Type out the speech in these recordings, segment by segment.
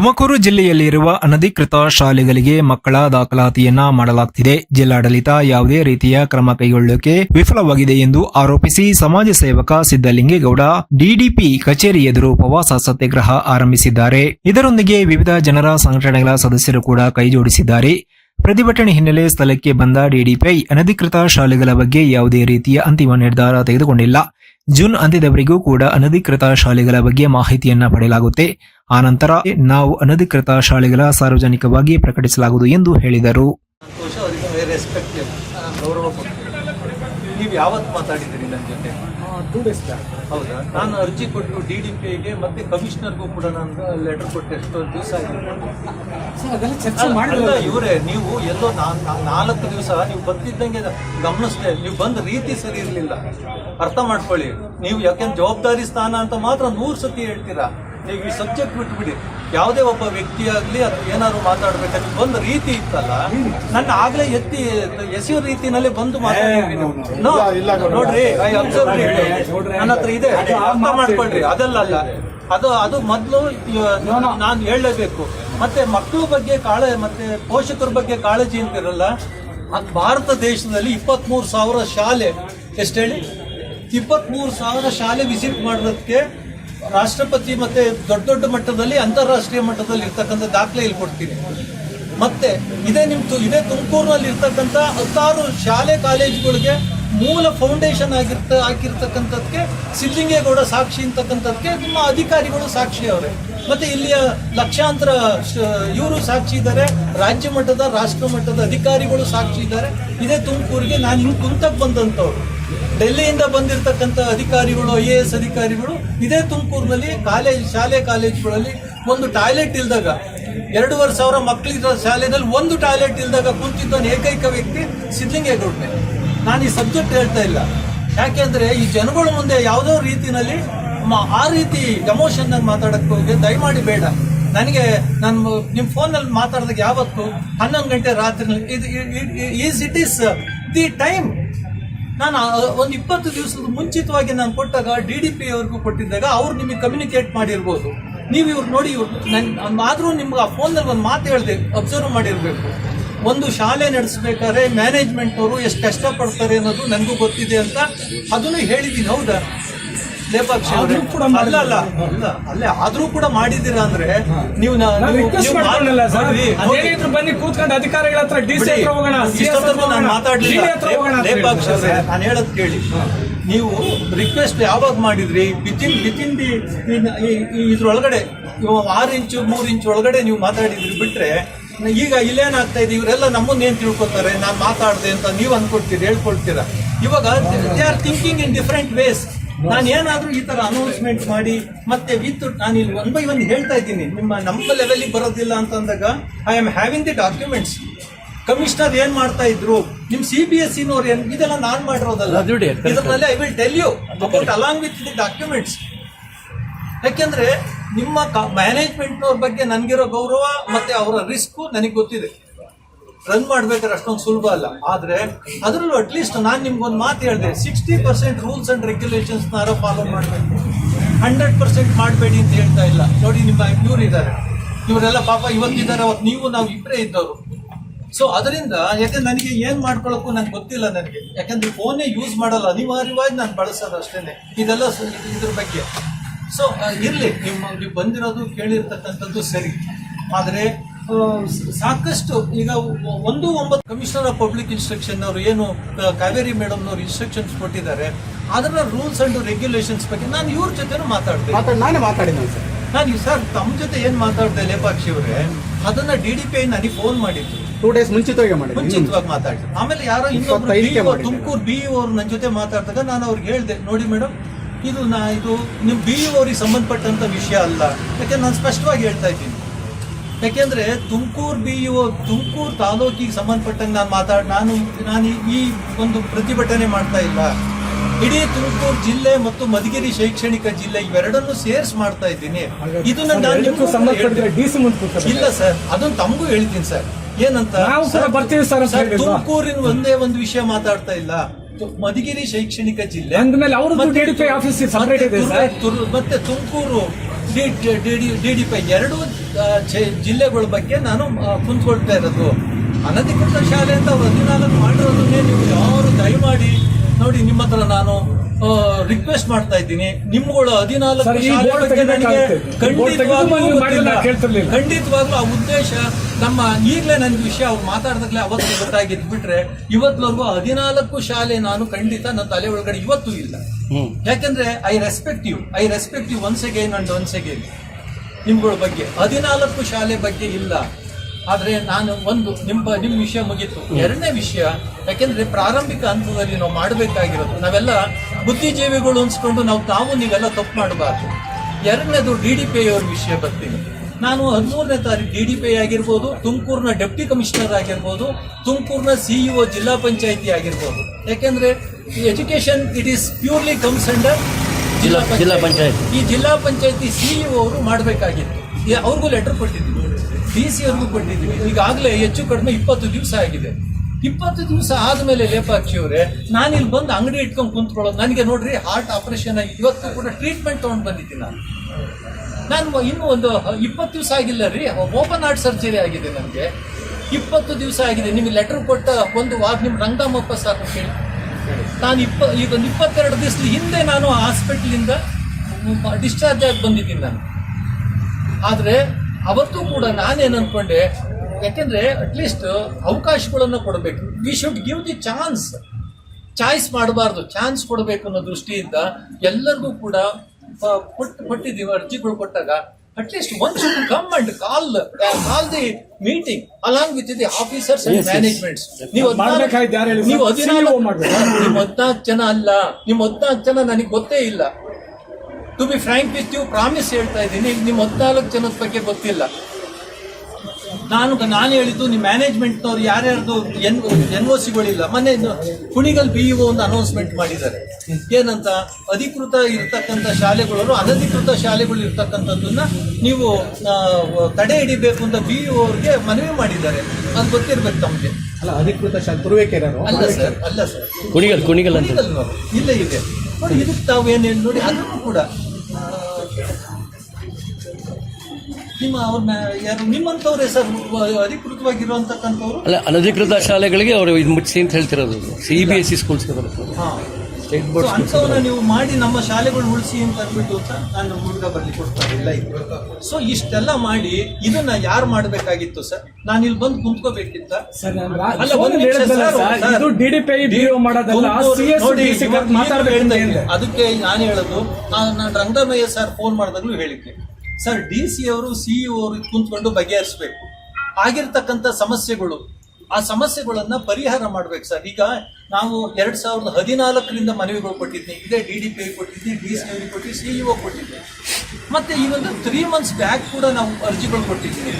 ತುಮಕೂರು ಜಿಲ್ಲೆಯಲ್ಲಿರುವ ಅನಧಿಕೃತ ಶಾಲೆಗಳಿಗೆ ಮಕ್ಕಳ ದಾಖಲಾತಿಯನ್ನ ಮಾಡಲಾಗ್ತಿದೆ. ಜಿಲ್ಲಾಡಳಿತ ಯಾವುದೇ ರೀತಿಯ ಕ್ರಮ ಕೈಗೊಳ್ಳಕ್ಕೆ ವಿಫಲವಾಗಿದೆ ಎಂದು ಆರೋಪಿಸಿ ಸಮಾಜ ಸೇವಕ ಸಿದ್ದಲಿಂಗೇಗೌಡ ಡಿಡಿಪಿ ಕಚೇರಿ ಎದುರು ಉಪವಾಸ ಸತ್ಯಾಗ್ರಹ ಆರಂಭಿಸಿದ್ದಾರೆ. ಇದರೊಂದಿಗೆ ವಿವಿಧ ಜನರ ಸಂಘಟನೆಗಳ ಸದಸ್ಯರು ಕೂಡ ಕೈಜೋಡಿಸಿದ್ದಾರೆ ಪ್ರತಿಭಟನೆ ಹಿನ್ನೆಲೆ ಸ್ಥಳಕ್ಕೆ ಬಂದ ಡಿಡಿಪಿ ಅನಧಿಕೃತ ಶಾಲೆಗಳ ಬಗ್ಗೆ ಯಾವುದೇ ರೀತಿಯ ಅಂತಿಮ ನಿರ್ಧಾರ ತೆಗೆದುಕೊಂಡಿಲ್ಲ. ಜೂನ್ ಅಂತ್ಯದವರೆಗೂ ಕೂಡ ಅನಧಿಕೃತ ಶಾಲೆಗಳ ಬಗ್ಗೆ ಮಾಹಿತಿಯನ್ನ ಪಡೆಯಲಾಗುತ್ತೆ. ಆನಂತರ ನಾವು ಅನಧಿಕೃತ ಶಾಲೆಗಳ ಸಾರ್ವಜನಿಕವಾಗಿ ಪ್ರಕಟಿಸಲಾಗುವುದು ಎಂದು ಹೇಳಿದರು. ನೀವು ಯಾವತ್ತು ಮಾತಾಡಿದ್ದೀರಿ ನನ್ನ ಜೊತೆ? ಟೂ ಡೇಸ್ ಬ್ಯಾಕ್ ಹೌದಾ? ನಾನು ಅರ್ಜಿ ಕೊಟ್ಟು ಡಿ ಡಿ ಪಿಗೆ ಮತ್ತೆ ಕಮಿಷನರ್ಗೂ ಕೂಡ ನಾನು ಲೆಟರ್ ಕೊಟ್ಟು ಎಷ್ಟೋ ದಿವಸ ಆಗಿದೆ. ಸರ್ ಅದೆಲ್ಲ ಚರ್ಚೆ ಮಾಡಿಲ್ಲ ಇವರೇ ನೀವು ಎಲ್ಲೋ ನಾಲ್ಕು ದಿವಸ ನೀವು ಬಂದಿದ್ದಂಗೆ ಗಮನಿಸ್ದೆ. ನೀವು ಬಂದ ರೀತಿ ಸರಿ ಇರಲಿಲ್ಲ. ಅರ್ಥ ಮಾಡ್ಕೊಳ್ಳಿ. ನೀವು ಯಾಕೆಂದ್ರೆ ಜವಾಬ್ದಾರಿ ಸ್ಥಾನ ಅಂತ ಮಾತ್ರ ನೂರು ಸತಿ ಹೇಳ್ತೀರಾ? ನೀವು ಈ ಸಬ್ಜೆಕ್ಟ್ ಬಿಟ್ಬಿಡಿ ಯಾವುದೇ ಒಬ್ಬ ವ್ಯಕ್ತಿ ಆಗ್ಲಿ ಅಥವಾ ಏನಾದ್ರು ಮಾತಾಡ್ಬೇಕಾದ್ರೆ ಒಂದು ರೀತಿ ಇತ್ತಲ್ಲ ನನ್ನ ಆಗ್ಲೇ ಎತ್ತಿ ಎಸೆಯೋ ರೀತಿನಲ್ಲಿ ಬಂದು. ನೋಡ್ರಿ ನನ್ನ ಹತ್ರ ಇದೆ. ಅರ್ಥ ಮಾಡ್ಕೊಳ್ರಿ. ಅದಲ್ಲ ಅಲ್ಲ ಅದು ಅದು ಮೊದಲು ನಾನು ಹೇಳಲೇಬೇಕು. ಮತ್ತೆ ಮಕ್ಕಳ ಬಗ್ಗೆ ಕಾಳ ಮತ್ತೆ ಪೋಷಕರ ಬಗ್ಗೆ ಕಾಳಜಿ ಅಂತಿರಲ್ಲ ಅದ್ ಭಾರತ ದೇಶದಲ್ಲಿ ಇಪ್ಪತ್ಮೂರು ಸಾವಿರ ಶಾಲೆ ಎಷ್ಟು ಹೇಳಿ? ಇಪ್ಪತ್ಮೂರು ಸಾವಿರ ಶಾಲೆ ವಿಸಿಟ್ ಮಾಡೋದಕ್ಕೆ ರಾಷ್ಟ್ರಪತಿ ಮತ್ತೆ ದೊಡ್ಡ ದೊಡ್ಡ ಮಟ್ಟದಲ್ಲಿ, ಅಂತಾರಾಷ್ಟ್ರೀಯ ಮಟ್ಟದಲ್ಲಿ ಇರ್ತಕ್ಕಂಥ ದಾಖಲೆ ಇಲ್ಲಿ ಕೊಡ್ತೀನಿ. ಮತ್ತೆ ಇದೇ ನಿಮ್ ತು- ಇದೇ ತುಮಕೂರಿನಲ್ಲಿ ಇರ್ತಕ್ಕಂಥ ಹತ್ತಾರು ಶಾಲೆ ಕಾಲೇಜುಗಳಿಗೆ ಮೂಲ ಫೌಂಡೇಶನ್ ಆಗಿರ್ತ ಹಾಕಿರ್ತಕ್ಕಂಥದ್ಕೆ ಸಿದ್ಲಿಂಗೇಗೌಡ ಸಾಕ್ಷಿ ಅಂತಕ್ಕಂಥದ್ಕೆ ನಿಮ್ಮ ಅಧಿಕಾರಿಗಳು ಸಾಕ್ಷಿ ಅವರೇ. ಮತ್ತೆ ಇಲ್ಲಿಯ ಲಕ್ಷಾಂತರ ಇವರು ಸಾಕ್ಷಿ ಇದ್ದಾರೆ, ರಾಜ್ಯ ಮಟ್ಟದ, ರಾಷ್ಟ್ರ ಮಟ್ಟದ ಅಧಿಕಾರಿಗಳು ಸಾಕ್ಷಿ ಇದ್ದಾರೆ. ಇದೇ ತುಮಕೂರಿಗೆ ನಾನು ಹಿಂಗೆ ಕುಂತಕ್ಕೆ ಬಂದಂಥವ್ರು. ಡೆಲ್ಲಿಯಿಂದ ಬಂದಿರತಕ್ಕಂಥ ಅಧಿಕಾರಿಗಳು, ಐ ಎ ಎಸ್ ಅಧಿಕಾರಿಗಳು ಇದೇ ತುಮಕೂರಿನಲ್ಲಿ ಕಾಲೇಜ್, ಶಾಲೆ ಕಾಲೇಜುಗಳಲ್ಲಿ ಒಂದು ಟಾಯ್ಲೆಟ್ ಇಲ್ದಾಗ ಎರಡೂವರೆ ಸಾವಿರ ಮಕ್ಕಳಿದ್ದ ಶಾಲೆಯಲ್ಲಿ ಒಂದು ಟಾಯ್ಲೆಟ್ ಇಲ್ದಾಗ ಕುಂತಿದ್ದ ಏಕೈಕ ವ್ಯಕ್ತಿ ಸಿದ್ಲಿಂಗೇಗೌಡನೆ ನಾನು ಈ ಸಬ್ಜೆಕ್ಟ್ ಹೇಳ್ತಾ ಇಲ್ಲ. ಯಾಕೆಂದ್ರೆ ಈ ಜನಗಳ ಮುಂದೆ ಯಾವುದೋ ರೀತಿಯಲ್ಲಿ ಆ ರೀತಿ ಎಮೋಷನ್ ಮಾತಾಡಕ್ಕೆ ಹೋಗಿ, ದಯಮಾಡಿ ಬೇಡ. ನನಗೆ ನಾನು ನಿಮ್ಮ ಫೋನಲ್ಲಿ ಮಾತಾಡಿದಾಗ ಯಾವತ್ತು ಹನ್ನೊಂದು ಗಂಟೆ ರಾತ್ರಿ ಇದು is it is the time ನಾನು ಒಂದು ಇಪ್ಪತ್ತು ದಿವಸದ ಮುಂಚಿತವಾಗಿ ನಾನು ಕೊಟ್ಟಾಗ ಡಿ ಡಿ ಪಿ ಅವ್ರಿಗೂ ಕೊಟ್ಟಿದ್ದಾಗ ಅವ್ರು ನಿಮಗೆ ಕಮ್ಯುನಿಕೇಟ್ ಮಾಡಿರ್ಬೋದು. ನೀವು ಇವ್ರು ನೋಡಿ ಇವ್ರು, ನನ್, ಆದರೂ ನಿಮ್ಗೆ ಆ ಫೋನಲ್ಲಿ ಒಂದು ಮಾತು ಹೇಳಿದೆ ಅಬ್ಸರ್ವ್ ಮಾಡಿರಬೇಕು. ಒಂದು ಶಾಲೆ ನಡೆಸಬೇಕಾದ್ರೆ ಮ್ಯಾನೇಜ್ಮೆಂಟ್ನವರು ಎಷ್ಟು ಕಷ್ಟಪಡ್ತಾರೆ ಅನ್ನೋದು ನನಗೂ ಗೊತ್ತಿದೆ ಅಂತ ಅದನ್ನು ಹೇಳಿದ್ದೀನಿ, ಹೌದಾ? ಅಲ್ಲ ಅಲ್ಲ ಅಲ್ಲ ಅಲ್ಲೇ ಆದ್ರೂ ಕೂಡ ಮಾಡಿದ್ದೀರಾ ಅಂದ್ರೆ ನೀವು. ಬನ್ನಿ ಕೂತ್ಕೊಂಡು ಅಧಿಕಾರಿಗಳ ಹತ್ರ ಡಿ ಸಿ ಬಿಡಿ. ಹತ್ರ ಹೋಗೋಣ ನಾನು ಮಾತಾಡ್ಲಿಲ್ಲ. ಲೇಪಾಕ್ಷಿ ಅವರೇ, ನಾನು ಹೇಳೋದ್ ಕೇಳಿ. ನೀವು ರಿಕ್ವೆಸ್ಟ್ ಯಾವಾಗ ಮಾಡಿದ್ರಿ? ವಿತಿನ್ ವಿತಿನ್ ದಿ ಇದ್ರೊಳಗಡೆ ಆರು ಇಂಚು ಮೂರು ಇಂಚು ಒಳಗಡೆ ನೀವು ಮಾತಾಡಿದ್ರಿ ಬಿಟ್ರೆ ಈಗ ಇಲ್ಲೇನಾಗ್ತಾ ಇದೆ? ಇವರೆಲ್ಲ ನಮ್ಮನ್ನ ಏನ್ ತಿಳ್ಕೊತಾರೆ? ನಾನು ಮಾತಾಡ್ದೆ ಅಂತ ನೀವು ಅನ್ಕೊಡ್ತೀರಿ ಹೇಳ್ಕೊಳ್ತೀರಾ? ಇವಾಗ they are thinking in different ways ನಾನು ಏನಾದ್ರೂ ಈ ತರ ಅನೌನ್ಸ್ಮೆಂಟ್ ಮಾಡಿ ಮತ್ತೆ ವಿತ್ ನಾನು ಇಲ್ಲಿ ಒನ್ ಬೈ ಒನ್ ಹೇಳ್ತಾ ಇದ್ದೀನಿ. ನಿಮ್ಮ ನಮ್ಮ ಲೆವೆಲ್ ಬರೋದಿಲ್ಲ ಅಂತ ಅಂದಾಗ I am having the documents commissioner ಏನ್ ಮಾಡ್ತಾ ಇದ್ರು? ನಿಮ್ ಸಿ ಬಿ ಎಸ್ ಸಿನವ್ರು ಏನ್ ಇದೆಲ್ಲ ನಾನ್ ಮಾಡಿರೋದಲ್ಲ. ಇದರಲ್ಲಿ I will tell you about along with the documents ಯಾಕೆಂದ್ರೆ ನಿಮ್ಮ ಮ್ಯಾನೇಜ್ಮೆಂಟ್ನವ್ರ ಬಗ್ಗೆ ನನಗಿರೋ ಗೌರವ ಮತ್ತೆ ಅವರ ರಿಸ್ಕು ನನಗೆ ಗೊತ್ತಿದೆ. ರನ್ ಮಾಡ್ಬೇಕಾದ್ರೆ ಅಷ್ಟೊಂದು ಸುಲಭ ಅಲ್ಲ. ಆದ್ರೆ ಅದರಲ್ಲೂ ಅಟ್ಲೀಸ್ಟ್ ನಾನು ನಿಮ್ಗೊಂದು ಮಾತು ಹೇಳಿದೆ sixty percent rules and regulations ನಾರೋ follow ಮಾಡಬೇಕು. ಹಂಡ್ರೆಡ್ ಪರ್ಸೆಂಟ್ ಮಾಡಬೇಡಿ ಅಂತ ಹೇಳ್ತಾ ಇಲ್ಲ. ನೋಡಿ, ನಿಮ್ಮ ಇವ್ರು ಇದ್ದಾರೆ ಇವರೆಲ್ಲ ಪಾಪ ಇವತ್ತಿದ್ದಾರೆ ಅವತ್ತು ನೀವು, ನಾವು ಇಬ್ಬರೇ ಇದ್ದವರು. ಸೊ ಅದರಿಂದ ಯಾಕೆ ನನಗೆ ಏನ್ ಮಾಡ್ಕೊಳಕ್ಕೂ ನಂಗೆ ಗೊತ್ತಿಲ್ಲ ನನಗೆ. ಯಾಕಂದ್ರೆ ಫೋನೇ ಯೂಸ್ ಮಾಡಲ್ಲ. ಅನಿವಾರ್ಯವಾಗಿ ನಾನು ಬಳಸೋದು ಅಷ್ಟೇನೆ. ಇದೆಲ್ಲ ಇದ್ರ ಬಗ್ಗೆ. ಸೊ ಇರ್ಲಿ, ನಿಮ್ಮ, ನೀವು ಬಂದಿರೋದು ಕೇಳಿರ್ತಕ್ಕಂಥದ್ದು ಸರಿ. ಆದರೆ ಸಾಕಷ್ಟು ಈಗ ಒಂದು ಒಂಬತ್ತು ಕಮಿಷನರ್ ಆಫ್ ಪಬ್ಲಿಕ್ ಇನ್ಸ್ಟ್ರಕ್ಷನ್ ಅವರು ಏನು ಕಾವೇರಿ ಮೇಡಮ್ ಅವರು ಇನ್ಸ್ಟ್ರಕ್ಷನ್ಸ್ ಕೊಟ್ಟಿದ್ದಾರೆ ಅದರ ರೂಲ್ಸ್ ಅಂಡ್ ರೆಗ್ಯುಲೇಷನ್ಸ್ ಬಗ್ಗೆ ನಾನು ಇವ್ರ ಜೊತೆನೂ ಮಾತಾಡ್ತೀನಿ. ಮಾತಾಡ್ ನಾನೇ ಮಾತಾಡಿದ್ದೆ ಸರ್. ನಾನು ಸರ್ ತಮ್ಮ ಜೊತೆ ಏನ್ ಮಾತಾಡ್ದೆ ಲೇಪಾಕ್ಷಿ ಅವರೇ ಅದನ್ನ ಡಿ ಡಿ ಪಿ ನನಗೆ ಫೋನ್ ಮಾಡಿದ್ರು ಟೂ ಡೇಸ್ ಮುಂಚಿತವಾಗಿ ಮಾಡಿ ಮುಂಚಿತವಾಗಿ ಮಾತಾಡಿ ಆಮೇಲೆ ಯಾರೋ ಇನ್ನೊಬ್ರು. ತುಮಕೂರು ಬಿ ಅವರು ನನ್ನ ಜೊತೆ ಮಾತಾಡಿದಾಗ ನಾನು ಅವ್ರಿಗೆ ಹೇಳಿದೆ ನೋಡಿ ಮೇಡಮ್ ಇದು ನಾ ಇದು ನಿಮ್ ಬಿ ಅವ್ರಿಗೆ ಸಂಬಂಧಪಟ್ಟಂತ ವಿಷಯ ಅಲ್ಲ. ಯಾಕೆ ನಾನು ಸ್ಪಷ್ಟವಾಗಿ ಹೇಳ್ತಾ ಇದ್ದೀನಿ. ಯಾಕೆಂದ್ರೆ ತುಮಕೂರು ಬಿ ಒ ತುಮಕೂರು ತಾಲೂಕಿಗೆ ಸಂಬಂಧಪಟ್ಟಂಗೆ ನಾನು ಮಾತಾಡ್ ನಾನು ನಾನು ಈ- ಒಂದು ಪ್ರತಿಭಟನೆ ಮಾಡ್ತಾ ಇಲ್ಲ. ಇಡೀ ತುಮಕೂರು ಜಿಲ್ಲೆ ಮತ್ತು ಮಧುಗಿರಿ ಶೈಕ್ಷಣಿಕ ಜಿಲ್ಲೆ ಇವೆರಡನ್ನು ಸೇರ್ಸ್ ಮಾಡ್ತಾ ಇದ್ದೀನಿ. ಇದನ್ನ ನಾನು. ಡಿ ಇಲ್ಲ ಸರ್ ಅದನ್ನ ತಮಗೂ ಹೇಳ್ತೀನಿ ಸರ್. ಏನಂತ? ತುಮಕೂರಿನ ಒಂದೇ ಒಂದು ವಿಷಯ ಮಾತಾಡ್ತಾ ಇಲ್ಲ. ಮಧುಗಿರಿ ಶೈಕ್ಷಣಿಕ ಜಿಲ್ಲೆ. ಮತ್ತೆ ತುಮಕೂರು ಡಿ ತುಮಕೂರು ಡಿಡಿಪಿ ಎರಡು ಜಿಲ್ಲೆಗಳ ಬಗ್ಗೆ ನಾನು ಕುಂತ್ಕೊಳ್ತಾ ಇರೋದು. ಅನಧಿಕೃತ ಶಾಲೆ ಅಂತ ಅವ್ರು ಹದಿನಾಲ್ಕು ಮಾಡಿರೋದನ್ನೇ ನೀವು ಯಾರು ದಯಮಾಡಿ ನೋಡಿ ನಿಮ್ಮ ಹತ್ರ ನಾನು ರಿಕ್ವೆಸ್ಟ್ ಮಾಡ್ತಾ ಇದ್ದೀನಿ. ನಿಮ್ಗಳು ಹದಿನಾಲ್ಕು ನನಗೆ ಖಂಡಿತವಾಗ್ಲೂ ಮಾಡಿಲ್ಲ, ಗೊತ್ತಿಲ್ಲ. ಖಂಡಿತವಾಗ್ಲೂ ಆ ಉದ್ದೇಶ ನಮ್ಮ ಈಗಲೇ ನನ್ನ ವಿಷಯ ಅವ್ರು ಮಾತಾಡ್ದಾಗ್ಲೇ ಅವತ್ತು ಗೊತ್ತಾಗಿದ್ದು ಬಿಟ್ರೆ ಇವತ್ವರೆಗೂ ಹದಿನಾಲ್ಕು ಶಾಲೆ ನಾನು ಖಂಡಿತ ನನ್ನ ತಲೆ ಒಳಗಡೆ ಇವತ್ತು ಇಲ್ಲ. ಯಾಕಂದ್ರೆ I respect you I respect you once again and once again ನಿಮ್ಗಳ ಬಗ್ಗೆ. ಹದಿನಾಲ್ಕು ಶಾಲೆ ಬಗ್ಗೆ ಇಲ್ಲ. ಆದರೆ ನಾನು ಒಂದು ನಿಮ್ಮ ನಿಮ್ಮ ವಿಷಯ ಮುಗೀತು. ಎರಡನೇ ವಿಷಯ ಯಾಕೆಂದ್ರೆ ಪ್ರಾರಂಭಿಕ ಹಂತದಲ್ಲಿ ನಾವು ಮಾಡಬೇಕಾಗಿರೋದು. ನಾವೆಲ್ಲ ಬುದ್ಧಿಜೀವಿಗಳು ಅನ್ಸ್ಕೊಂಡು ನಾವು ತಾವು ನೀವೆಲ್ಲ ತಪ್ಪು ಮಾಡಬಾರ್ದು. ಎರಡನೇದು ಡಿ ಡಿ ಪಿ ಅವ್ರ ವಿಷಯ ಬರ್ತೀನಿ. ನಾನು ಹದಿಮೂರನೇ ತಾರೀಕು ಡಿ ಡಿ ಪಿ ಆಗಿರ್ಬೋದು ತುಮಕೂರಿನ ಡೆಪ್ಟಿ ಕಮಿಷನರ್ ಆಗಿರ್ಬೋದು ತುಮಕೂರಿನ ಸಿಇಒ ಜಿಲ್ಲಾ ಪಂಚಾಯಿತಿ ಆಗಿರ್ಬೋದು. ಯಾಕೆಂದ್ರೆ education it is purely comes under zilla zilla panchayat. ಈ ಜಿಲ್ಲಾ ಪಂಚಾಯತಿ ಸಿಇಒ ಅವರು ಮಾಡಬೇಕಾಗಿತ್ತು. ಅವ್ರಿಗೂ ಲೆಟರ್ ಕೊಟ್ಟಿದ್ದೀವಿ ಡಿ ಸಿ ಅವ್ರಿಗೂ ಕೊಟ್ಟಿದ್ದೀವಿ ಈಗಾಗಲೇ ಹೆಚ್ಚು ಕಡಿಮೆ ಇಪ್ಪತ್ತು ದಿವಸ ಆಗಿದೆ. ಇಪ್ಪತ್ತು ದಿವಸ ಆದಮೇಲೆ ಲೇಪಾಕ್ಷಿ ಅವರೇ, ನಾನು ಇಲ್ಲಿ ಬಂದು ಅಂಗಡಿ ಇಟ್ಕೊಂಡು ಕುಂತ್ಕೊಳ್ಳೋದು. ನನಗೆ ನೋಡ್ರಿ ಹಾರ್ಟ್ ಆಪರೇಷನ್ ಆಗಿ ಇವತ್ತು ಕೂಡ ಟ್ರೀಟ್ಮೆಂಟ್ ತೊಗೊಂಡು ಬಂದಿದ್ದೀನಿ ನಾನು. ನಾನು ಇನ್ನೂ ಒಂದು ಇಪ್ಪತ್ತು ದಿವಸ ಆಗಿಲ್ಲ ರೀ. ಓಪನ್ ಹಾರ್ಟ್ ಸರ್ಜರಿ ಆಗಿದೆ ನನಗೆ. ಇಪ್ಪತ್ತು ದಿವಸ ಆಗಿದೆ. ನಿಮಗೆ ಲೆಟರ್ ಕೊಟ್ಟ ಒಂದು ವಾರ ನಿಮ್ಮ ರಂಗಮ್ಮಪ್ಪ ಸರ್ ಕೇಳಿ ನಾನು ಇಪ್ಪ, ಈಗ ಇಪ್ಪತ್ತೆರಡು ದಿವಸದ ಹಿಂದೆ ನಾನು ಹಾಸ್ಪಿಟ್ಲಿಂದ ಡಿಸ್ಚಾರ್ಜ್ ಆಗಿ ಬಂದಿದ್ದೀನಿ ನಾನು. ಆದರೆ ಅವತ್ತು ಕೂಡ ನಾನೇನು ಅಂದ್ಕೊಂಡೆ ಯಾಕೆಂದರೆ ಅಟ್ಲೀಸ್ಟ್ ಅವಕಾಶಗಳನ್ನು ಕೊಡಬೇಕು. We should give the chance choice ಮಾಡಬಾರ್ದು ಚಾನ್ಸ್ ಕೊಡಬೇಕು ಅನ್ನೋ ದೃಷ್ಟಿಯಿಂದ ಎಲ್ಲರಿಗೂ ಕೂಡ ಕೊಟ್ಟು ಕೊಟ್ ಕೊಟ್ಟಿದ್ದೀವಿ, ಅರ್ಜಿಗಳು ಕೊಟ್ಟಾಗ at least one should come and call call the meeting along with the officers and managements ನೀವು? ನೀವು ಹದಿನಾಲ್ಕು ಮಾಡ್ಬೇಕು. ನೀವು ಹದಿನಾಲ್ಕು ಜನ ಅಲ್ಲ. ನಿಮ್ಮ ಹದಿನಾಲ್ಕು ಜನ ನನಗೆ ಗೊತ್ತೇ ಇಲ್ಲ. To be frank with you promise ಹೇಳ್ತಾ ಇದ್ದೀನಿ. ನಿಮ್ಮ ಹದಿನಾಲ್ಕು ಜನದ ಬಗ್ಗೆ ಗೊತ್ತಿಲ್ಲ. ನಾನು ನಾನು ಹೇಳಿದ್ದು ನಿಮ್ಮ ಮ್ಯಾನೇಜ್ಮೆಂಟ್ನವ್ರು ಯಾರ್ಯಾರ್ದು ಎನ್ ಎನ್ ಒ ಸಿಗಳಿಲ್ಲ. ಮೊನ್ನೆ ಕುಣಿಗಲ್ ಬಿ ಇಒ ಒಂದು ಅನೌನ್ಸ್ಮೆಂಟ್ ಮಾಡಿದ್ದಾರೆ. ಏನಂತ? ಅಧಿಕೃತ ಇರ್ತಕ್ಕಂಥ ಶಾಲೆಗಳವರು ಅನಧಿಕೃತ ಶಾಲೆಗಳು ಇರ್ತಕ್ಕಂಥದ್ದನ್ನ ನೀವು ತಡೆ ಹಿಡಿಬೇಕು ಅಂತ ಬಿ ಇ ಅವ್ರಿಗೆ ಮನವಿ ಮಾಡಿದ್ದಾರೆ. ಅದು ಗೊತ್ತಿರ್ಬೇಕು ತಮಗೆ. ಅಲ್ಲ ಅಧಿಕೃತ ಶಾಲೆ ಅಲ್ಲ ಸರ್ ಅಲ್ಲ ಸರ್. ಕುಣಿಗಲ್ ಕುಣಿಗಲ್ ಅಂತ. ಇಲ್ಲೇ ಇದೆ. ನೋಡಿ ಇದಕ್ಕೆ ತಾವು ಏನೇನು ನೋಡಿ ಅದನ್ನು ಕೂಡ. ನಿಮ್ಮ ಅವ್ರನ್ನ ಯಾರು ನಿಮ್ಮಂಥವ್ರೆ ಸರ್ ಅಧಿಕೃತವಾಗಿರುವಂತಕ್ಕಂಥವ್ರು? ಅಲ್ಲ ಅನಧಿಕೃತ ಶಾಲೆಗಳಿಗೆ ಅವರು ಇದು ಮುಚ್ಚಿ ಅಂತ ಹೇಳ್ತಿರೋದು. C B S C schools ಹಾ ಸ್ಟೇಟ್ ಬೋರ್ಡ್ ಅಂಥವನ್ನ ನೀವು ಮಾಡಿ ನಮ್ಮ ಶಾಲೆಗಳು ಉಳಿಸಿ ಅಂತ ಅಂದ್ಬಿಟ್ಟು ಅಂತ ನಾನು ಹುಡುಗ ಬರ್ಲಿ ಕೊಡ್ತಾರೆ ಇಲ್ಲ ಇದು ಸೊ ಇಷ್ಟೆಲ್ಲ ಮಾಡಿ ಇದನ್ನ ಯಾರು ಮಾಡಬೇಕಾಗಿತ್ತು ಸರ್? ನಾನು ಇಲ್ಲಿ ಬಂದು ಕುಂತ್ಕೋಬೇಕಿತ್ತ? ಸರ್ ಅಲ್ಲ, ಒಂದು ನಿಮಿಷ ಸರ್. ಇದು DDPI BO ಮಾಡೋದಲ್ಲ, ತುಮಕೂರು- CS ನೋಡಿ, DC ಮಾತಾಡ್ಬೇಕು ಅಂತ ಇದ್ದೀನಿ. ಅದಕ್ಕೆ ನಾನು ಹೇಳೋದು ನಾನು ನಾನು ರಂಗಮಯ್ಯ ಸರ್ ಫೋನ್ ಮಾಡಿದಾಗಲೂ ಹೇಳಿದ್ದೆ. ಸರ್, ಡಿ ಸಿ ಅವರು ಸಿಇಒ ಅವರು ಕುಂತ್ಕೊಂಡು ಬಗೆಹರಿಸಬೇಕು. ಆಗಿರ್ತಕ್ಕಂಥ ಸಮಸ್ಯೆಗಳು. ಆ ಸಮಸ್ಯೆಗಳನ್ನ ಪರಿಹಾರ ಮಾಡ್ಬೇಕು ಸರ್. ಈಗ ನಾವು ಎರಡ್ ಸಾವಿರದ ಹದಿನಾಲ್ಕರಿಂದ ಮನವಿಗಳು ಕೊಟ್ಟಿದ್ದೆ ಇದೇ ಡಿ ಡಿ ಪಿ ಕೊಟ್ಟಿದ್ವಿ ಡಿ ಸಿ ಕೊಟ್ಟಿದ್ವಿ ಸಿಇಒ ಕೊಟ್ಟಿದ್ವಿ ಮತ್ತೆ ಒಂದು ತ್ರೀ ಮಂತ್ಸ್ ಬ್ಯಾಕ್ ಕೂಡ ನಾವು ಅರ್ಜಿಗಳು ಕೊಟ್ಟಿದ್ದೀವಿ.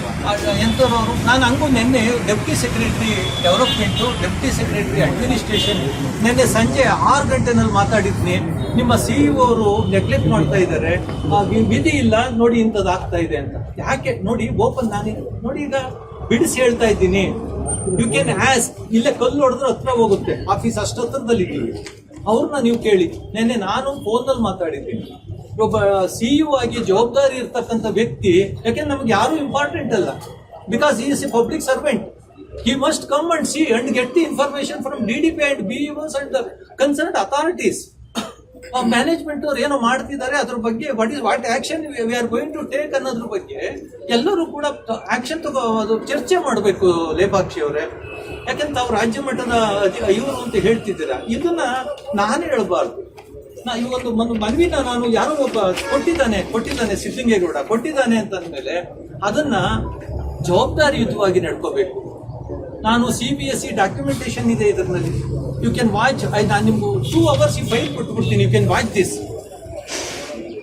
ಎಂಥವ್ರವರು ನಾನು ಹಂಗೂ ನಿನ್ನೆ deputy secretary development deputy secretary administration ನಿನ್ನೆ ಸಂಜೆ ಆರು ಗಂಟೆನಲ್ಲಿ ಮಾತಾಡಿದ್ನಿ. ನಿಮ್ಮ ಸಿಇಒ ಅವರು ನೆಗ್ಲೆಕ್ಟ್ ಮಾಡ್ತಾ ಇದ್ದಾರೆ. ವಿಧಿ ಇಲ್ಲ, ನೋಡಿ ಇಂಥದ್ದಾಗ್ತಾ ಇದೆ ಅಂತ. ಯಾಕೆ? ನೋಡಿ ಓಪನ್ ನಾನು. ನೋಡಿ ಈಗ ಬಿಡಿಸಿ ಹೇಳ್ತಾ ಇದ್ದೀನಿ. ಯು ಕ್ಯಾನ್ ಆಸ್ ಇಲ್ಲೇ ಕಲ್ಲು ಹೊಡೆದ್ರೆ ಹತ್ರ ಹೋಗುತ್ತೆ. ಆಫೀಸ್ ಅಷ್ಟು ಹತ್ರದಲ್ಲಿ ಅವ್ರನ್ನ ನೀವು ಕೇಳಿ. ನಿನ್ನೆ ನಾನು ಫೋನಲ್ಲಿ ಮಾತಾಡಿದ್ದೀನಿ ಒಬ್ಬ ಸಿಇಒ ಆಗಿ ಜವಾಬ್ದಾರಿ ಇರ್ತಕ್ಕಂಥ ವ್ಯಕ್ತಿ, ಯಾಕೆಂದ್ರೆ ನಮ್ಗೆ ಯಾರು ಇಂಪಾರ್ಟೆಂಟ್ ಅಲ್ಲ. Because he is a public servant he must come and see and get the information from D D P and B and concern authorities management ಅವ್ರು ಏನೋ ಮಾಡ್ತಿದ್ದಾರೆ, ಅದ್ರ ಬಗ್ಗೆ what is what action we are going to take ಅನ್ನೋದ್ರ ಬಗ್ಗೆ ಎಲ್ಲರೂ ಕೂಡ action ತಗೋ, ಅದು ಚರ್ಚೆ ಮಾಡಬೇಕು ಲೇಪಾಕ್ಷಿ ಅವರೇ. ಯಾಕಂತ ತಾವು ರಾಜ್ಯ ಮಟ್ಟದ ಇವರು ಅಂತ ಹೇಳ್ತಿದ್ದೀರಾ. ಇದನ್ನ ನಾನು ಹೇಳ್ಬಾರ್ದು. ನಾ ಇವತ್ತು ಒಂದು ಮಗುವಿನ ನಾನು ಯಾರೋ ಒಬ್ಬ ಕೊಟ್ಟಿದ್ದಾನೆ ಕೊಟ್ಟಿದ್ದಾನೆ ಸಿದ್ದಲಿಂಗೇಗೌಡ ಕೊಟ್ಟಿದ್ದಾನೆ ಅಂತ ಅಂದ್ಮೇಲೆ ಅದನ್ನ ಜವಾಬ್ದಾರಿಯುತವಾಗಿ ನಡ್ಕೋಬೇಕು. ನಾನು C B S C documentation ಇದೆ ಇದರಲ್ಲಿ ಯು ಕ್ಯಾನ್ ವಾಚ್ ಐ, ನಾನು ನಿಮ್ಗೆ ಟೂ ಅವರ್ಸ್ ಈ ಫೈಲ್ ಕೊಟ್ಬಿಡ್ತೀನಿ ಯು ಕ್ಯಾನ್ ವಾಚ್ ದಿಸ್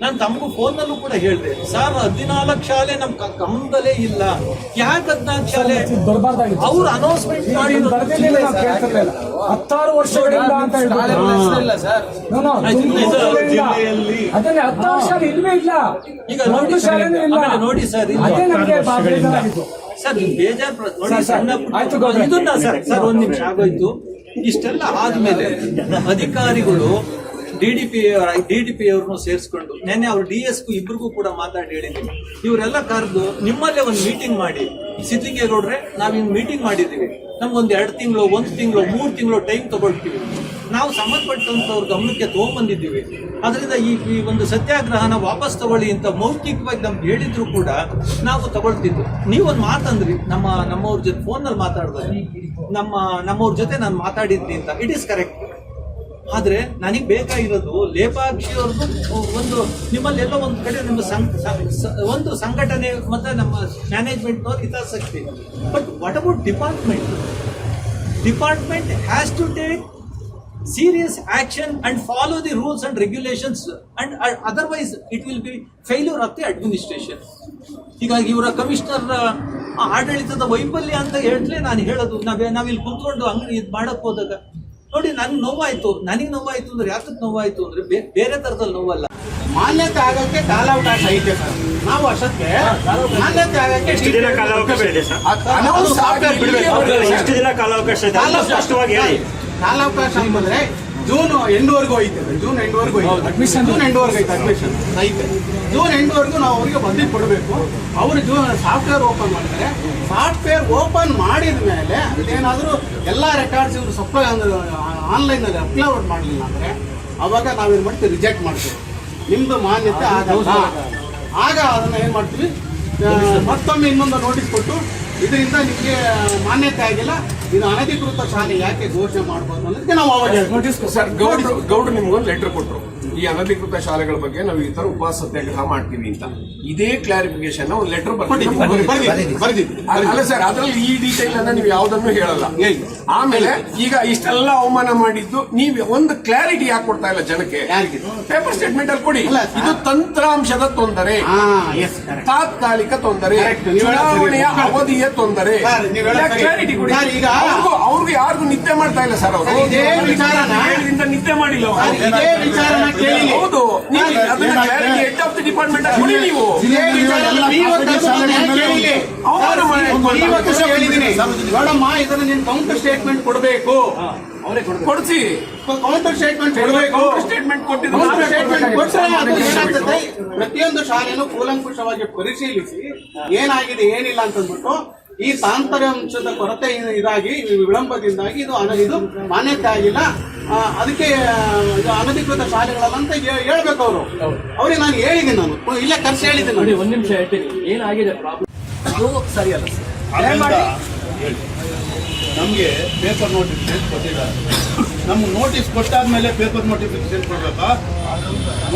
ನಾನು ಫೋನ್ ನಲ್ಲೂ ಕೂಡ ಹೇಳಿದೆ ಸರ್ ಹದಿನಾಲ್ಕು ಶಾಲೆ ನಮ್ಮ ಕ- ಗಮನದಲ್ಲೇ ಇಲ್ಲ. ಯಾಕೆ ಹದಿನಾಲ್ಕು ಶಾಲೆ? ಅವ್ರು ಅನೌನ್ಸ್ಮೆಂಟ್ ಹತ್ತಾರು ವರ್ಷಗಳಿಂದ ಅಂತ. ಅದನ್ನೇ ಹತ್ತಾರು ಶಾಲೆ ಇಲ್ವೇ ಇಲ್ಲ. ಈಗ ಒಂದು ನೋಡಿ ಸರ್, ಶಾಲೆನೂ ಇಲ್ಲ. ಆಮೇಲೆ ನೋಡಿ ಸರ್, ಇದು ಅದೇ ನಮಗೆ. ಸರ್ ಬೇಜಾರ್ ನೋಡಿ ಸರ್, ಸರ್, ಸಣ್ಣ ಆಯ್ತು ಇದನ್ನ ಸರ್ ಸರ್ ಒಂದ್ ನಿಮಿಷ ಆಗೋಯ್ತು. ಇಷ್ಟೆಲ್ಲ ಆದ್ಮೇಲೆ ಅಧಿಕಾರಿಗಳು D D P D D P ಅವ್ರನ್ನೂ ಸೇರಿಸ್ಕೊಂಡು, ನೆನ್ನೆ ಅವ್ರು ಡಿ ಎಸ್ ಇಬ್ರಿಗೂ ಕೂಡ ಮಾತಾಡಿ ಹೇಳಿದ್ದೀನಿ ಇವರೆಲ್ಲ ಕರೆದು ನಿಮ್ಮಲ್ಲೇ ಒಂದು ಮೀಟಿಂಗ್ ಮಾಡಿ ಸಿದ್ಲಿಂಗೇಗೌಡ್ರೆ ಹಿಂಗೆ ಮೀಟಿಂಗ್ ಮಾಡಿದ್ದೀವಿ. ನಮ್ಗೊಂದು ಎರಡು ತಿಂಗಳು, ಒಂದು ತಿಂಗಳು, ಮೂರು ತಿಂಗಳು ಟೈಮ್ ತಗೊಳ್ತೀವಿ. ನಾವು ಸಂಬಂಧಪಟ್ಟಂಥವ್ರ ಗಮನಕ್ಕೆ ತೊಗೊಂಡ್ಬಂದಿದ್ದೀವಿ ಅದರಿಂದ ಈ ಈ ಒಂದು ಸತ್ಯಾಗ್ರಹನ ವಾಪಸ್ ತಗೊಳ್ಳಿ ಅಂತ ಮೌಖಿಕವಾಗಿ ನಮ್ಗೆ ಹೇಳಿದ್ರು ಕೂಡ ನಾವು ತಗೊಳ್ತಿದ್ವಿ. ನೀವೊಂದು ಮಾತಂದ್ರಿ, ನಮ್ಮ, ನಮ್ಮವ್ರ ಜೊತೆ ಫೋನಲ್ಲಿ ಮಾತಾಡಿದ್ರೆ ನಮ್ಮ, ನಮ್ಮವ್ರ ಜೊತೆ ನಾನು ಮಾತಾಡಿದ್ನಿ ಅಂತ. ಇಟ್ ಈಸ್ ಕರೆಕ್ಟ್ ಆದ್ರೆ ನನಗೆ ಬೇಕಾಗಿರೋದು ಲೇಪಾಕ್ಷಿ ಅವ್ರದ್ದು ಒಂದು ನಿಮ್ಮಲ್ಲಿ ಎಲ್ಲ ಒಂದು ಕಡೆ ನಿಮ್ಮ ಒಂದು ಸಂಘಟನೆ ಮತ್ತೆ ನಮ್ಮ ಮ್ಯಾನೇಜ್ಮೆಂಟ್ ಹಿತಾಸಕ್ತಿ. But what about department department has to take serious action and follow the rules and regulations and otherwise it will be failure of the administration ಹೀಗಾಗಿ ಇವರ ಕಮಿಷನರ್ ಆಡಳಿತದ ವೈಫಲ್ಯ ಅಂತ ಹೇಳ್ತಲೇ ನಾನು ಹೇಳೋದು, ನಾವೇ ನಾವಿಲ್ಲಿ ಕುತ್ಕೊಂಡು ಅಂಗಡಿ ಇದು ಮಾಡಕ್ಕೆ ಹೋದಾಗ ನೋಡಿ ನನ್ಗೆ ನೋವಾಯ್ತು. ನನಗೆ ನೋವಾಯ್ತು ಅಂದ್ರೆ ಯಾತಕ್ಕೆ ನೋವಾಯ್ತು ಅಂದ್ರೆ ಬೇರೆ ತರದಲ್ಲಿ ನೋವಲ್ಲ. ಮಾನ್ಯತೆ ಆಗಕ್ಕೆ ಕಾಲಾವಕಾಶ ಐತೆ ಸರ್. ನಾವು ಅಷ್ಟಕ್ಕೆ ಮಾನ್ಯತೆ ಆಗಕ್ಕೆ ಎಷ್ಟು ದಿನ ಕಾಲಾವಕಾಶ ಇದೆ ಸರ್? ಸಾಫ್ಟ್ವೇರ್ ಬಿಡ್ಬೇಕು. ಎಷ್ಟು ದಿನ ಕಾಲಾವಕಾಶ ಇದೆ? ಅಂತ ಕಾಲಾವಕಾಶ ಸ್ಪಷ್ಟವಾಗಿ ಹೇಳಿ. ಕಾಲಾವಕಾಶ ಅಂತಂದ್ರೆ ಜೂನ್ ಎಂಡ್ವರೆಗೂ ಐತೆ ಜೂನ್ ಎಂಡ್ವರೆಗೂ ವರ್ಗು ಅಡ್ಮಿಷನ್ ಜೂನ್ ಎಂಡ್ವರೆಗೂ ಐತೆ ಅಡ್ಮಿಷನ್ ಐತೆ. ಜೂನ್ ಎಂಡ್ವರೆಗೂ ನಾವು ಅವರಿಗೆ ಬಂದು ಕೊಡಬೇಕು. ಅವರು ಜೂನ್ ಸಾಫ್ಟ್ವೇರ್ ಓಪನ್ ಮಾಡ್ತಾರೆ ಸಾಫ್ಟ್ವೇರ್ ಓಪನ್ ಮಾಡಿದ ಮೇಲೆ ಅದೇನಾದರೂ ಎಲ್ಲ ರೆಕಾರ್ಡ್ಸ್ ಇವರು ಸಪ್ಲೈ ಅಂದ್ರೆ ಆನ್ಲೈನಲ್ಲಿ ಅಪ್ಲೋಡ್ ಮಾಡಲಿಲ್ಲ ಅಂದರೆ ಅವಾಗ ನಾವೇನು ಮಾಡ್ತೀವಿ ರಿಜೆಕ್ಟ್ ಮಾಡ್ತೀವಿ. ನಿಮ್ಮದು ಮಾನ್ಯತೆ ಆಗ ಆಗ ಅದನ್ನು ಏನು ಮಾಡ್ತೀವಿ ಮತ್ತೊಮ್ಮೆ ಇನ್ನೊಂದು ನೋಟಿಸ್ ಕೊಟ್ಟು ಇದರಿಂದ ನಿಮಗೆ ಮಾನ್ಯತೆ ಆಗಿಲ್ಲ. ಇದು ಅನಧಿಕೃತ ಶಾಲೆ ಯಾಕೆ ಘೋಷಣೆ ಮಾಡ್ಬೋದು ಅನ್ನೋದಕ್ಕೆ ನಾವು ಅವಾಗ ಗೌಡ್ರು ಗೌಡ್ರು ನಿಮ್ಗೊಂದು ಲೆಟರ್ ಕೊಟ್ರು. ಈ ಅನಧಿಕೃತ ಶಾಲೆಗಳ ಬಗ್ಗೆ ನಾವು ಈ ತರ ಉಪವಾಸ ಸತ್ಯಾಗ್ರಹ ಮಾಡ್ತೀವಿ ಅಂತ. ಇದೇ ಕ್ಲಾರಿಫಿಕೇಶನ್ ಒಂದು ಲೆಟರ್. ಅಲ್ಲ ಸರ್ ಅದ್ರಲ್ಲಿ ಈ ಡೀಟೇಲ್ ಅನ್ನ ನೀವು ಯಾವ್ದನ್ನು ಹೇಳಲ್ಲ. ಆಮೇಲೆ ಈಗ ಇಷ್ಟೆಲ್ಲ ಅವಮಾನ ಮಾಡಿದ್ದು ನೀವು ಒಂದು ಕ್ಲಾರಿಟಿ ಯಾಕೆ ಕೊಡ್ತಾ ಇಲ್ಲ ಜನಕ್ಕೆ? ಪೇಪರ್ ಸ್ಟೇಟ್ಮೆಂಟ್ ಅಲ್ಲಿ ಕೊಡಿ. ಇದು ತಂತ್ರಾಂಶದ ತೊಂದರೆ. ತಾತ್ಕಾಲಿಕ ತೊಂದರೆ. ಚುನಾವಣೆಯ ಅವಧಿಯ ತೊಂದರೆ. ಕ್ಲಾರಿಟಿ ಕೊಡಿ. ಅವ್ರಿಗೂ ಯಾರಿಗೂ ನಿದ್ದೆ ಮಾಡ್ತಾ ಇಲ್ಲ ಸರ್ ಅವರು ನಿದ್ದೆ ಮಾಡಿಲ್ಲ ಹೌದು. ಹೆಡ್ ಆಫ್ ದಿ ಡಿಪಾರ್ಟ್ಮೆಂಟ್ ಕೊಡಿ ನೀವು. ಅವಮಾನ ಮಾಡಿ- ಸರ್, ಇವತ್ತು ನೋಡಮ್ಮ ಇದನ್ನ ನೀನು ಕೌಂಟರ್ ಸ್ಟೇಟ್ಮೆಂಟ್ ಕೊಡಬೇಕು. ಕೊಡಿಸಿ. ಕೌಂಟರ್ ಸ್ಟೇಟ್ಮೆಂಟ್ ಕೌಂಟರ್ ಸ್ಟೇಟ್ಮೆಂಟ್ ಕೊಟ್ಟಿದ್ರು ಅದು ಪ್ರತಿಯೊಂದು ಶಾಲೆಯನ್ನು ಕೂಲಂಕುಷವಾಗಿ ಪರಿಶೀಲಿಸಿ ಏನಾಗಿದೆ ಏನಿಲ್ಲ ಅಂತಂದ್ಬಿಟ್ಟು ಈ ತಾಂತ್ರಾಂಶದ ಕೊರತೆ ಇದಾಗಿ ಈ ವಿಳಂಬದಿಂದಾಗಿ ಇದು ಇದು ಮಾನ್ಯತೆ ಆಗಿಲ್ಲ. ಅದಕ್ಕೆ ಇದು ಅನಧಿಕೃತ ಶಾಲೆಗಳಲ್ಲಂತ ಹೇಳ್ಬೇಕು ಅವರು. ಅವ್ರಿಗೆ ನಾನು ಹೇಳಿದ್ದೀನಿ ನಾನು. ಇಲ್ಲೇ ಖರ್ಚು ಹೇಳಿದ್ದೀನಿ ನೋಡಿ ಒಂದ್ ನಿಮಿಷ ಹೇಳ್ತೀನಿ ಏನಾಗಿದೆ ಪ್ರಾಬ್ಲಮ್ ಅದು ಸರಿಯಲ್ಲ ಸರ್. ಮಾಡಿ ಹೇಳಿ. ನಮಗೆ ಪೇಪರ್ ನೋಟಿಫಿಕೇಶನ್ ಕೊಟ್ಟಿದ್ದಾರೆ ನಮ್ಗೆ ನೋಟಿಸ್ ಕೊಟ್ಟಾದ್ಮೇಲೆ ಪೇಪರ್ ನೋಟಿಫಿಕೇಶನ್ ಕೊಡ್ಬೇಕಾ?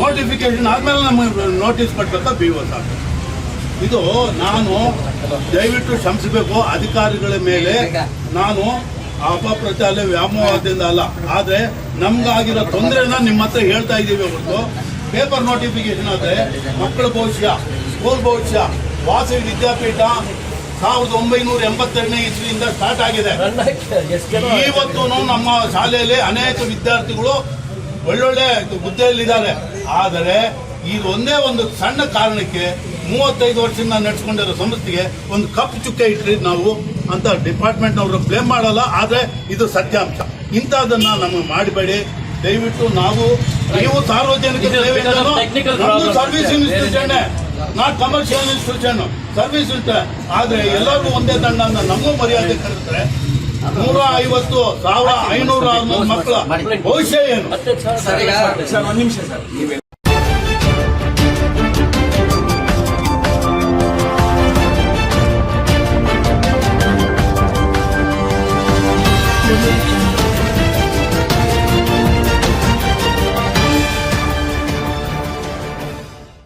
ನೋಟಿಫಿಕೇಶನ್ ಆದ್ಮೇಲೆ ನಮಗೆ ನೋಟಿಸ್ ಕೊಡ್ಬೇಕಾ ಬಿ ಒ ಸಾಕು. ಇದು ನಾನು ದಯವಿಟ್ಟು ಶ್ರಮಿಸಬೇಕು ಅಧಿಕಾರಿಗಳ ಮೇಲೆ. ನಾನು ಅಪಪ್ರಚಾರ ವ್ಯಾಮೋಹದಿಂದ ಅಲ್ಲ. ಆದರೆ ನಮ್ಗಾಗಿರೋ ತೊಂದರೆನ ನಿಮ್ಮ ಹತ್ರ ಹೇಳ್ತಾ ಇದ್ದೀವಿ ಹೊರತು. ಪೇಪರ್ ನೋಟಿಫಿಕೇಶನ್ ಆದರೆ ಮಕ್ಕಳ ಭವಿಷ್ಯ ಸ್ಕೂಲ್ ಭವಿಷ್ಯ ವಾಸವಿ ವಿದ್ಯಾಪೀಠ ಸಾವಿರದ ಒಂಬೈನೂರ ಎಂಬತ್ತೆರಡನೇ ಇಸ್ವಿಯಿಂದ ಸ್ಟಾರ್ಟ್ ಆಗಿದೆ. ಇವತ್ತು ನಮ್ಮ ಶಾಲೆಯಲ್ಲಿ ಅನೇಕ ವಿದ್ಯಾರ್ಥಿಗಳು ಒಳ್ಳೊಳ್ಳೆ ಹುದ್ದೆಯಲ್ಲಿದ್ದಾರೆ. ಆದರೆ ಈ ಒಂದೇ ಒಂದು ಸಣ್ಣ ಕಾರಣಕ್ಕೆ ಮೂವತ್ತೈದು ವರ್ಷದಿಂದ ನಡೆಸ್ಕೊಂಡಿರೋ ಸಂಸ್ಥೆಗೆ ಒಂದು ಕಪ್ ಚುಕ್ಕೆ ಇಟ್ರಿ ನಾವು ಅಂತ ಡಿಪಾರ್ಟ್ಮೆಂಟ್ನವರು ಬ್ಲೇಮ್ ಮಾಡಲ್ಲ ಆದರೆ ಇದು ಸತ್ಯಾಂಶ. ಇಂಥದ್ದನ್ನ ನಮಗೆ ಮಾಡಬೇಡಿ. ದಯವಿಟ್ಟು ನಾವು ನೀವು ಸಾರ್ವಜನಿಕ. Service institution not commercial institution service ಇರುತ್ತೆ ಆದ್ರೆ ಎಲ್ಲರಿಗೂ ಒಂದೇ ತಂಡ ನಮಗೂ ಮರ್ಯಾದೆ ಕರೆದ್ರೆ ನೂರ ಐವತ್ತು ಸಾವಿರ ಐನೂರ ಮಕ್ಕಳ ಭವಿಷ್ಯ ಏನು ಒಂದ್ ನಿಮಿಷ ಸರ್